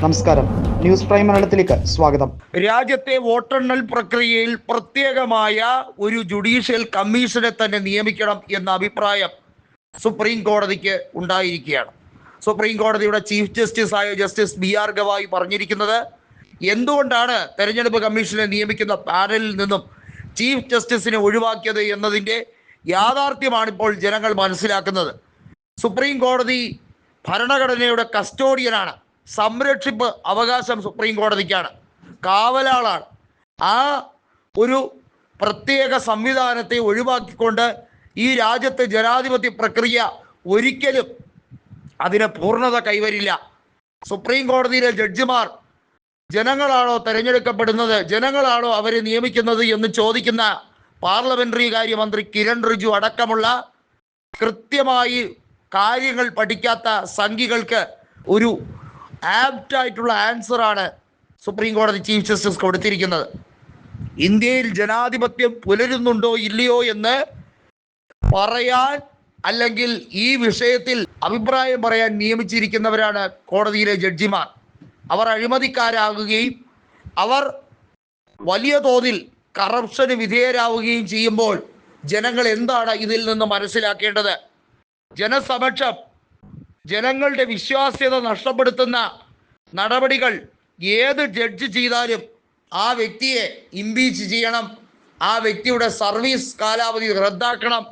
നമസ്കാരം. News prime മലയാളത്തിലേക്ക് സ്വാഗതം. രാജ്യത്തെ വോട്ടെണ്ണൽ പ്രക്രിയയിൽ പ്രത്യേകമായ ഒരു ജുഡീഷ്യൽ കമ്മീഷനെ തന്നെ നിയമിക്കണം എന്ന അഭിപ്രായം സുപ്രീം കോടതിക്ക് ഉണ്ടായിരിക്കുകയാണ്. സുപ്രീം കോടതിയുടെ ചീഫ് ജസ്റ്റിസ് ആയ ജസ്റ്റിസ് ബി ആർ ഗവായി പറഞ്ഞിരിക്കുന്നത് എന്തുകൊണ്ടാണ് തെരഞ്ഞെടുപ്പ് കമ്മീഷനെ നിയമിക്കുന്ന പാനലിൽ നിന്നും ചീഫ് ജസ്റ്റിസിനെ ഒഴിവാക്കിയത് എന്നതിന്റെ യാഥാർത്ഥ്യമാണ് ഇപ്പോൾ ജനങ്ങൾ മനസ്സിലാക്കുന്നത്. സുപ്രീം കോടതി ഭരണഘടനയുടെ കസ്റ്റോഡിയനാണ്. സംരക്ഷിപ്പ് അവകാശം സുപ്രീം കോടതിക്കാണ്. കാവലാളാണ്. ആ ഒരു പ്രത്യേക സംവിധാനത്തെ ഒഴിവാക്കിക്കൊണ്ട് ഈ രാജ്യത്തെ ജനാധിപത്യ പ്രക്രിയ ഒരിക്കലും അതിന് പൂർണത കൈവരില്ല. സുപ്രീം കോടതിയിലെ ജഡ്ജിമാർ ജനങ്ങളാണോ തെരഞ്ഞെടുക്കപ്പെടുന്നത്? ജനങ്ങളാണോ അവരെ നിയമിക്കുന്നത് എന്ന് ചോദിക്കുന്ന പാർലമെന്ററി കാര്യമന്ത്രി കിരൺ റിജു അടക്കമുള്ള കൃത്യമായി കാര്യങ്ങൾ പഠിക്കാത്ത സംഘികൾക്ക് ഒരു ആപ്റ്റായിട്ടുള്ള ആണ് സുപ്രീം കോടതി ചീഫ് ജസ്റ്റിസ് കൊടുത്തിരിക്കുന്നത്. ഇന്ത്യയിൽ ജനാധിപത്യം പുലരുന്നുണ്ടോ ഇല്ലയോ എന്ന് പറയാൻ അല്ലെങ്കിൽ ഈ വിഷയത്തിൽ അഭിപ്രായം പറയാൻ നിയമിച്ചിരിക്കുന്നവരാണ് കോടതിയിലെ ജഡ്ജിമാർ. അവർ അഴിമതിക്കാരാകുകയും അവർ വലിയ തോതിൽ കറപ്ഷന് വിധേയരാവുകയും ചെയ്യുമ്പോൾ ജനങ്ങൾ എന്താണ് ഇതിൽ നിന്ന് മനസ്സിലാക്കേണ്ടത്? ജനസമക്ഷം ജനങ്ങളുടെ വിശ്വാസ്യത നഷ്ടപ്പെടുത്തുന്ന നടപടികൾ ഏത് ജഡ്ജ് ചെയ്താലും ആ വ്യക്തിയെ ഇംപീച്ച് ചെയ്യണം. ആ വ്യക്തിയുടെ സർവീസ് കാലാവധി റദ്ദാക്കണം.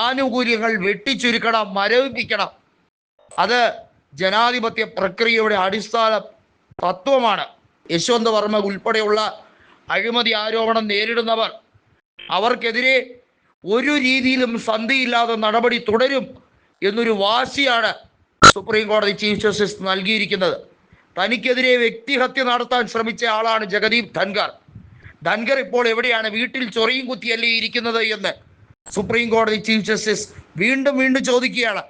ആനുകൂല്യങ്ങൾ വെട്ടിച്ചുരുക്കണം മരവിപ്പിക്കണം. അത് ജനാധിപത്യ പ്രക്രിയയുടെ അടിസ്ഥാന തത്വമാണ്. യശ്വന്ത് വർമ്മ ഉൾപ്പെടെയുള്ള അഴിമതി ആരോപണം നേരിടുന്നവർ അവർക്കെതിരെ ഒരു രീതിയിലും സന്ധിയില്ലാതെ നടപടി തുടരും എന്നൊരു വാശിയാണ് സുപ്രീം കോടതി ചീഫ് ജസ്റ്റിസ് നൽകിയിരിക്കുന്നത്. തനിക്കെതിരെ വ്യക്തിഹത്യ നടത്താൻ ശ്രമിച്ച ആളാണ് ജഗദീപ് ധൻഖർ. ധൻഖർ ഇപ്പോൾ എവിടെയാണ്? വീട്ടിൽ ചൊറിയും കുത്തിയല്ലേ ഇരിക്കുന്നത് എന്ന് സുപ്രീം കോടതി ചീഫ് ജസ്റ്റിസ് വീണ്ടും വീണ്ടും ചോദിക്കുകയാണ്.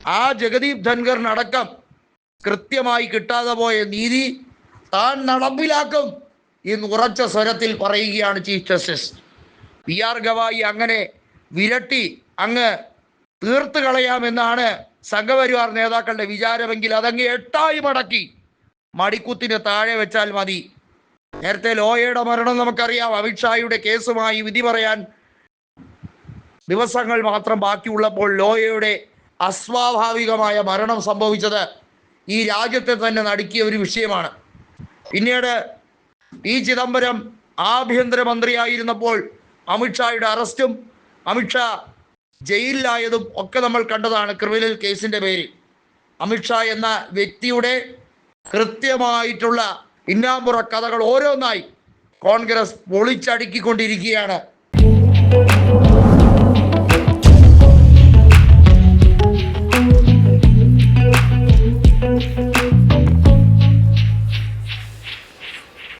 ആ ജഗദീപ് ധൻഖറിനടക്കം കൃത്യമായി കിട്ടാതെ പോയ നീതി താൻ നടപ്പിലാക്കും എന്ന് ഉറച്ച സ്വരത്തിൽ പറയുകയാണ് chief justice. P R Gavai അങ്ങനെ വിരട്ടി അങ്ങ് തീർത്ത് കളയാമെന്നാണ് സംഘപരിവാർ നേതാക്കളുടെ വിചാരമെങ്കിൽ അതങ്ങ് എട്ടായി മടക്കി. മടിക്കുത്തിന് താഴെ വെച്ചാൽ മതി. നേരത്തെ ലോയയുടെ മരണം നമുക്കറിയാം. അമിത്ഷായുടെ കേസുമായി വിധി പറയാൻ ദിവസങ്ങൾ മാത്രം ബാക്കിയുള്ളപ്പോൾ ലോയയുടെ അസ്വാഭാവികമായ മരണം സംഭവിച്ചത് ഈ രാജ്യത്തെ തന്നെ നടുക്കിയ ഒരു വിഷയമാണ്. പിന്നീട് പി ചിദംബരം ആഭ്യന്തരമന്ത്രിയായിരുന്നപ്പോൾ അമിത്ഷായുടെ അറസ്റ്റും അമിത്ഷാ ജയിലിലായതും ഒക്കെ നമ്മൾ കണ്ടതാണ് ക്രിമിനൽ കേസിന്റെ പേരിൽ. അമിത്ഷാ എന്ന വ്യക്തിയുടെ കൃത്യമായിട്ടുള്ള ഇന്നാമ്പുറ കഥകൾ ഓരോന്നായി കോൺഗ്രസ് പൊളിച്ചടുക്കിക്കൊണ്ടിരിക്കുകയാണ്.